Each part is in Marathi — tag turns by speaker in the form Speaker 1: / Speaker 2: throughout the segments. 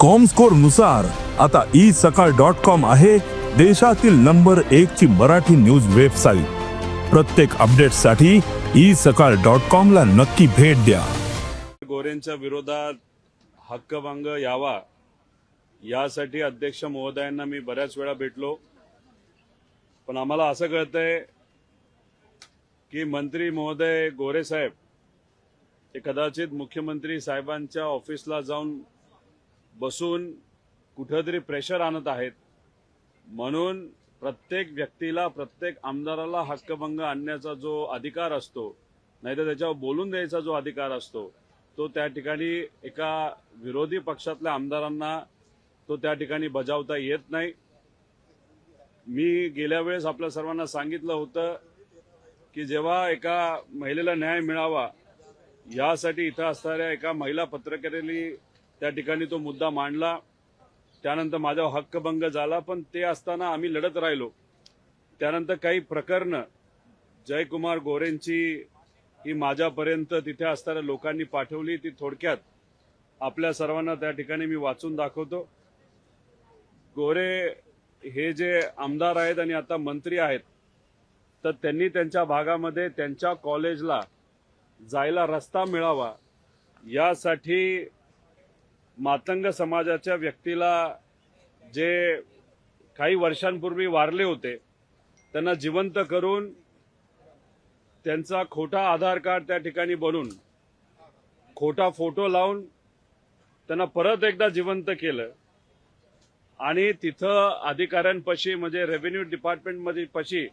Speaker 1: कॉमस्कोरनुसार आता ई सकाळ डॉट कॉम आहे देशातील नंबर एक ची मराठी न्यूज वेबसाईट प्रत्येक अपडेटसाठी ई सकाळ डॉट कॉम ला नक्की भेट द्या.
Speaker 2: गोरेंच्या विरोधात हक्कभंग यावा यासाठी अध्यक्ष महोदयांना मी बऱ्याच वेळा भेटलो. पण आम्हाला असं कळतंय की मंत्री महोदय गोरे साहेब ते कदाचित मुख्यमंत्री साहेबांच्या ऑफिसला जाऊन बसून कुठंतरी प्रेशर आणत आहेत. म्हणून प्रत्येक व्यक्तीला प्रत्येक आमदाराला हक्कभंग आणण्याचा जो अधिकार असतो नाहीतर त्याच्यावर बोलून द्यायचा जो अधिकार असतो तो त्या ठिकाणी एका विरोधी पक्षातल्या आमदारांना तो त्या ठिकाणी बजावता येत नाही. मी गेल्या वेळेस आपल्या सर्वांना सांगितलं होतं की जेव्हा एका महिलेला न्याय मिळावा यासाठी इथं असणाऱ्या एका महिला पत्रकारांनी त्या ठिकाणी तो मुद्दा मांडला. त्यानंतर माझा हक्कभंग झाला पण ते असताना आम्ही लढत राहिलो. त्यानंतर काही प्रकरणं जयकुमार गोरेंची ही माझ्यापर्यंत तिथे असणाऱ्या लोकांनी पाठवली. ती थोडक्यात आपल्या सर्वांना त्या ठिकाणी मी वाचून दाखवतो. गोरे हे जे आमदार आहेत आणि आता मंत्री आहेत तर त्यांनी त्यांच्या भागामध्ये त्यांच्या कॉलेजला जायला रस्ता मिळावा यासाठी मातंग समाजाच्या व्यक्तीला जे काही वर्षांपूर्वी वारले होते त्यांना जिवंत करून त्यांचा खोटा आधार कार्ड त्या ठिकाणी बनवून खोटा फोटो लावून त्यांना परत एकदा जिवंत केलं. आणि तिथं अधिकाऱ्यांपाशी म्हणजे रेव्हेन्यू डिपार्टमेंटमध्ये पशी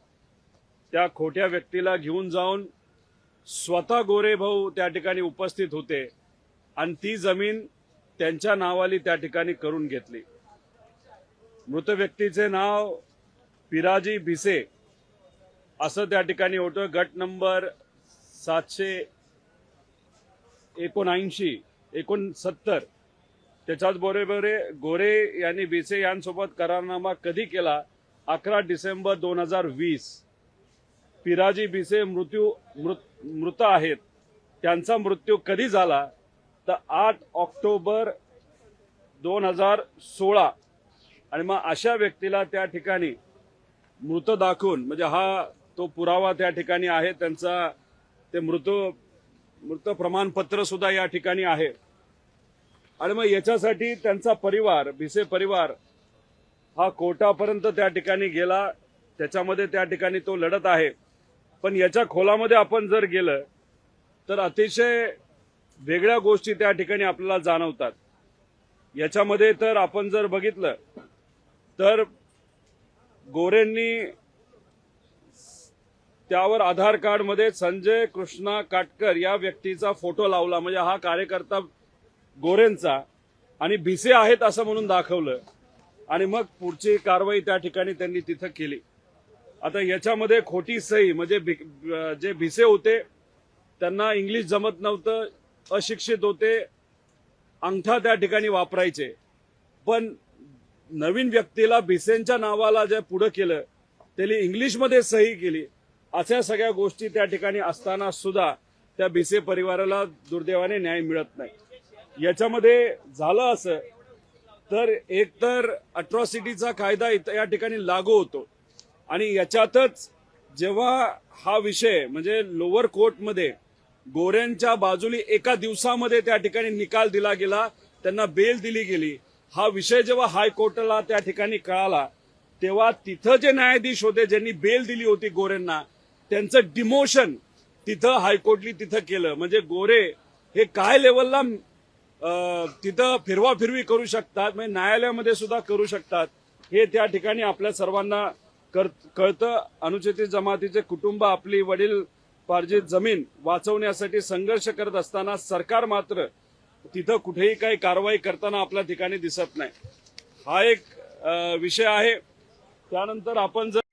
Speaker 2: त्या खोट्या व्यक्तीला घेऊन जाऊन स्वतः गोरे भाऊ त्या ठिकाणी उपस्थित होते. आणि ती जमीन त्यांच्या नावाली त्या ठिकाणी करून घेतली. मृत व्यक्तीचे नाव पिराजी भिसे असं त्या ठिकाणी होतं. गट नंबर सातशे एकोणऐंशी एकोणसत्तर. त्याच्याच बरोबर गोरे यांनी भिसे यांसोबत करारनामा कधी केला? अकरा डिसेंबर दोन हजार वीस. पिराजी भिसे मृत्यू मृत मृत आहेत. त्यांचा मृत्यू कधी झाला? तर आठ ऑक्टोबर दोन हजार सोळा. आणि मग अशा व्यक्तीला त्या ठिकाणी मृत दाखवून म्हणजे हा तो पुरावा त्या ठिकाणी आहे त्यांचा ते मृत मृत प्रमाणपत्र सुद्धा या ठिकाणी आहे. आणि मग याच्यासाठी त्यांचा परिवार भिसे परिवार हा कोर्टापर्यंत त्या ठिकाणी गेला. त्याच्यामध्ये त्या ठिकाणी तो लढत आहे. पण याच्या खोलामध्ये आपण जर गेलं तर अतिशय वेगळ्या गोष्टी त्या ठिकाणी आपल्याला जाणवतात. याच्यामध्ये तर आपण जर बघितलं तर गोरेंनी त्यावर आधार कार्डमध्ये संजय कृष्णा काटकर या व्यक्तीचा फोटो लावला. म्हणजे हा कार्यकर्ता गोरेंचा आणि भिसे आहेत असं म्हणून दाखवलं. आणि मग पुढची कारवाई त्या ठिकाणी त्यांनी तिथं केली. आता याच्यामध्ये खोटी सही म्हणजे जे भिसे होते त्यांना इंग्लिश जमत नव्हतं. अशिक्षित होते अंगठा त्या ठिकाणी वापरायचे. पण नवीन व्यक्तीला भिसेनच्या नावाला जे पुढं केलं त्यांनी इंग्लिशमध्ये सही केली. अशा सगळ्या गोष्टी त्या ठिकाणी असताना सुद्धा त्या भिसे परिवाराला दुर्दैवाने न्याय मिळत नाही. याच्यामध्ये झालं असं तर एकतर अट्रॉसिटीचा कायदा या ठिकाणी लागू होतो. आणि याच्यातच जेव्हा हा विषय म्हणजे लोअर कोर्टमध्ये गोऱ्यांच्या बाजूली एका दिवसामध्ये त्या ठिकाणी निकाल दिला गेला. त्यांना बेल दिली गेली. हा विषय जेव्हा हायकोर्टाला त्या ठिकाणी कळाला तेव्हा तिथं जे न्यायाधीश होते ज्यांनी बेल दिली होती गोऱ्यांना त्यांचं डिमोशन तिथं हायकोर्टनी तिथं केलं. म्हणजे गोरे हे काय लेवलला तिथं फिरवा फिरवी करू शकतात म्हणजे न्यायालयामध्ये सुद्धा करू शकतात हे त्या ठिकाणी आपल्या सर्वांना कळतं. अनुसूचित जमातीचे कुटुंब आपली वडील पार्जित जमीन वाचवण्यासाठी संघर्ष करत असताना सरकार मात्र तिथं कुठेही काही कारवाई करताना आपल्या ठिकाणी दिसत नाही. हा एक विषय आहे. त्यानंतर आपण जर